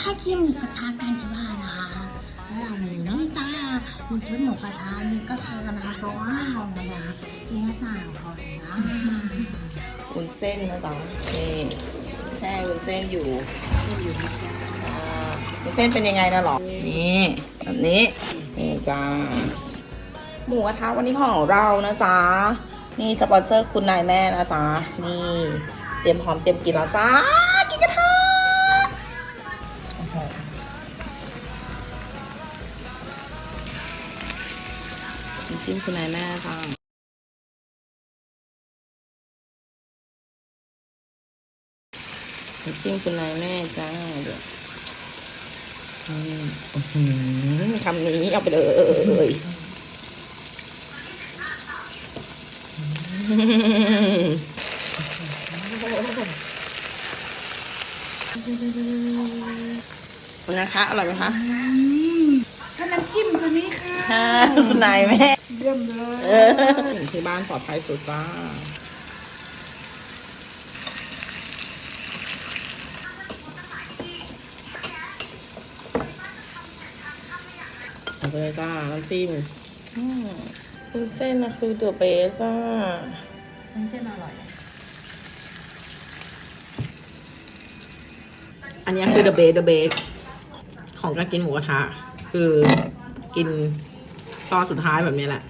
ให้กินหมูกระทะกันที่บ้านนะคะแล้วเรามีนี่จ้ามีชุดหมูกระทะนี่ก็คือนะคะโซว้าวนะคะนี่นะจ้าขอนะวุ้นเส้นนะจ๊ะนี่แช่วุ้นเส้นอยู่อ่าวุ้นเส้นเป็นยังไงนะหรอนี่แบบนี้นี่จ้าหมูกระทะวันนี้ของเรานะจ๊ะนี่สปอนเซอร์คุณนายแม่นะจ๊ะนี่เตรียมพร้อมเตรียมกินแล้วจ้า จิ้มคุณนายแม่จ้าจิ้มคุณนายแม่จ้าเดี๋ยวอืมคำนี้เอาไปเลยนะคะอร่อยไหมคะ ถ้าน้ำจิ้มตัวนี้ ค่ะค่ะคุณนายแม่ เยี่ยมเลยเออถึงที่บ้านปลอดภัยสุดจ้าเอาไปเลยจ้าน้ำจิ้มอืมคือเส้นนะคือตัวเบสอะมันเส้นอร่อย อันนี้คือ the base the base ของการกินหมูกระทะคือกิน ตอนสุดท้ายแบบนี้แหละ